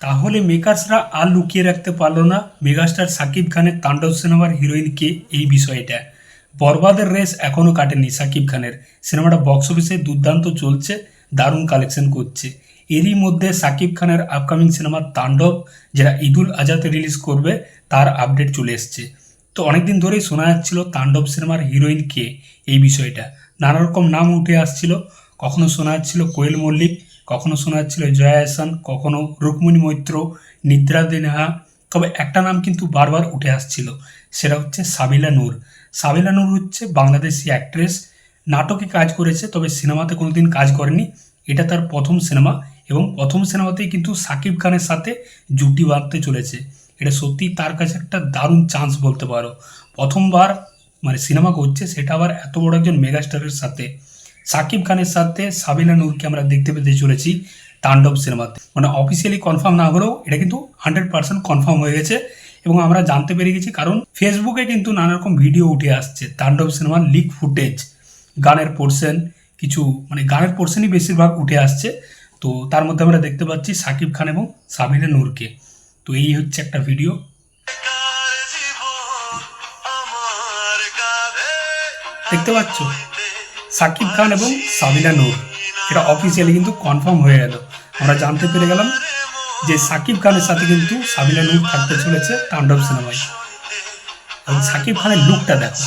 তাহলে মেকার্সরা আর লুকিয়ে রাখতে পারল না মেগাস্টার সাকিব খানের তাণ্ডব সিনেমার হিরোইন কে এই বিষয়টা। বরবাদের রেস এখনও কাটেনি সাকিব খানের। সিনেমাটা বক্স অফিসে দুর্দান্ত চলছে, দারুণ কালেকশন করছে। এরই মধ্যে সাকিব খানের আপকামিং সিনেমা তাণ্ডব যেটা ঈদুল আজাতে রিলিজ করবে, তার আপডেট চলে এসছে। তো অনেকদিন ধরেই শোনা যাচ্ছিল তাণ্ডব সিনেমার হিরোইন কে এই বিষয়টা। নানা রকম নাম উঠে আসছিল, কখনো শোনা যাচ্ছিল কোয়েল মল্লিক কখনো শোনা যাচ্ছিল জয়া হাসান, কখনো রুকমণি মৈত্র, নিদ্রা দিনহা তবে একটা নাম কিন্তু বারবার উঠে আসছিল, সেটা হচ্ছে সাবিলা নূর। সাবিলা নূর হচ্ছে বাংলাদেশি অ্যাক্ট্রেস নাটকে কাজ করেছে, তবে সিনেমাতে কোনোদিন কাজ করেনি। এটা তার প্রথম সিনেমা এবং প্রথম সিনেমাতেই কিন্তু সাকিব খানের সাথে জুটি বাঁধতে চলেছে। এটা সত্যি তার কাছে একটা দারুণ চান্স বলতে পারো। প্রথমবার মানে সিনেমা করছে, সেটা আবার এত বড় একজন মেগাস্টারের সাথে। সাকিব খানের সাথে সাবিনা নূরকে আমরা দেখতে পেতে চলেছি তাণ্ডব সিনেমাতে। মানে অফিসিয়ালি কনফার্ম না হলেও এটা কিন্তু হান্ড্রেড পার্সেন্ট কনফার্ম হয়ে গেছে এবং আমরা জানতে পেরে গেছি কারণ ফেসবুকে কিন্তু নানা রকম ভিডিও উঠে আসছে তাণ্ডব সিনেমার লিক ফুটেজ গানের পোর্শন কিছু মানে গানের পোর্শনই বেশিরভাগ উঠে আসছে। তো তার মধ্যে আমরা দেখতে পাচ্ছি সাকিব খান এবং সাবিনা নূরকে। তো এই হচ্ছে একটা ভিডিও দেখতে পাচ্ছ? সাকিব খান এবং সাবিনা নূর। এটা অফিসিয়ালি কিন্তু কনফার্ম হয়ে গেল আমরা জানতে পেরে গেলাম যে সাকিব খানের সাথে কিন্তু সাবিনা নূর থাকতে চলেছে তাণ্ডব সিনেমায়। এবং সাকিব খানের লুকটা দেখো।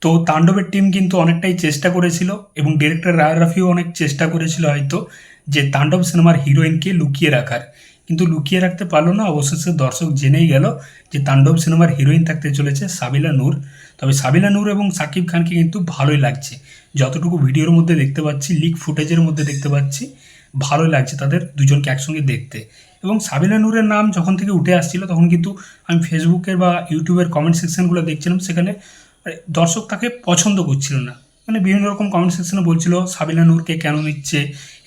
তো তাণ্ডবের টিম কিন্তু অনেকটাই চেষ্টা করেছিল এবং ডিরেক্টর রায় রাফিও অনেক চেষ্টা করেছিল হয়তো যে তাণ্ডব সিনেমার হিরোইনকে লুকিয়ে রাখার। কিন্তু লুকিয়ে রাখতে পারল না। অবশেষে দর্শক জেনেই গেল যে তাণ্ডব সিনেমার হিরোইন থাকতে চলেছে সাবিলা নূর। তবে সাবিলা নূর এবং সাকিব খানকে কিন্তু ভালোই লাগছে। যতটুকু ভিডিওর মধ্যে দেখতে পাচ্ছি, লিক ফুটেজের মধ্যে দেখতে পাচ্ছি, ভালোই লাগছে তাদের দুজনকে একসঙ্গে দেখতে। এবং সাবিলা নূরের নাম যখন থেকে উঠে আসছিল, তখন কিন্তু আমি ফেসবুকের বা ইউটিউবের কমেন্ট সেকশনগুলো দেখছিলাম, সেখানে দর্শক তাকে পছন্দ করছিল না। মানে বিভিন্ন রকম কমেন্ট সেকশনে বলছিল, সাবিলা নূরকে কেন নিচ্ছে?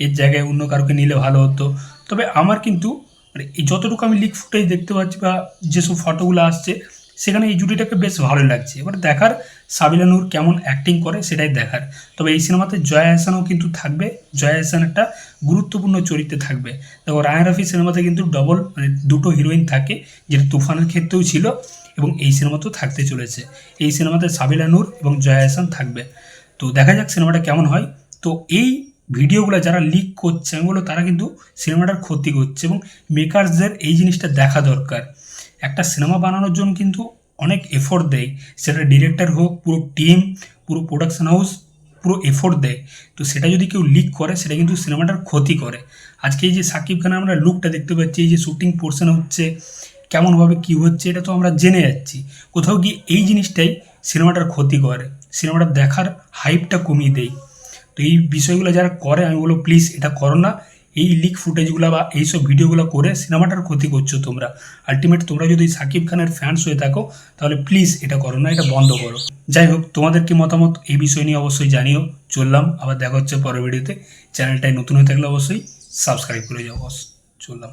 এর জায়গায় অন্য কারোকে নিলে ভালো হতো? তবে আমার কিন্তু মানে এই যতটুকু আমি লিক ফুটেজ দেখতে পাচ্ছি বা যেসব ফটোগুলো আসছে, সেখানে এই জুটিটাকে বেশ ভালো লাগছে। এবার দেখার সাবিলা নূর কেমন অ্যাক্টিং করে সেটাই দেখার। তবে এই সিনেমাতে জয়া হাসানও কিন্তু থাকবে। জয়া হাসান একটা গুরুত্বপূর্ণ চরিত্রে থাকবে। দেখো রায়ন রাফি সিনেমাতে কিন্তু ডবল মানে দুটো হিরোইন থাকে, যেটা তুফানের ক্ষেত্রেও ছিল এবং এই সিনেমাতেও থাকতে চলেছে। এই সিনেমাতে সাবিলা নূর এবং জয়া হাসান থাকবে। তো দেখা যাক সিনেমাটা কেমন হয়। তো এই ভিডিওগুলো যারা লিক করছে আমি বলব তারা কিন্তু সিনেমাটার ক্ষতি করছে এবং মেকার্সদের এই জিনিসটা দেখা দরকার। একটা সিনেমা বানানোর জন্য কিন্তু অনেক এফোর্ট দেয়। সেটা ডিরেক্টর হোক, পুরো টিম পুরো প্রোডাকশন হাউস পুরো এফোর্ট দেয়। তো সেটা যদি কেউ লিক করে, সেটা কিন্তু সিনেমাটার ক্ষতি করে। আজকে এই যে সাকিব খানের আমরা লুকটা দেখতে পাচ্ছি, এই যে শুটিং পোর্শন হচ্ছে, কেমনভাবে কী হচ্ছে, এটা তো আমরা জেনে যাচ্ছি। কোথাও গিয়ে এই জিনিসটাই সিনেমাটার ক্ষতি করে। সিনেমাটা দেখার হাইপটা কমিয়ে দেয়। তো এই বিষয়গুলো যারা করে, আমি বলব প্লিজ এটা করো না। এই লিক ফুটেজগুলো বা এইসব ভিডিওগুলো করে সিনেমাটার ক্ষতি করছ তোমরা। আলটিমেট তোমরা যদি সাকিব খানের ফ্যান্স হয়ে থাকো, তাহলে প্লিজ এটা করো না, এটা বন্ধ করো। যাই হোক, তোমাদের কি মতামত এই বিষয় নিয়ে অবশ্যই জানিও। চললাম, আবার দেখা হচ্ছে পরের ভিডিওতে চ্যানেলটায় নতুন হয়ে থাকলে অবশ্যই সাবস্ক্রাইব করে যাও, বস। চললাম।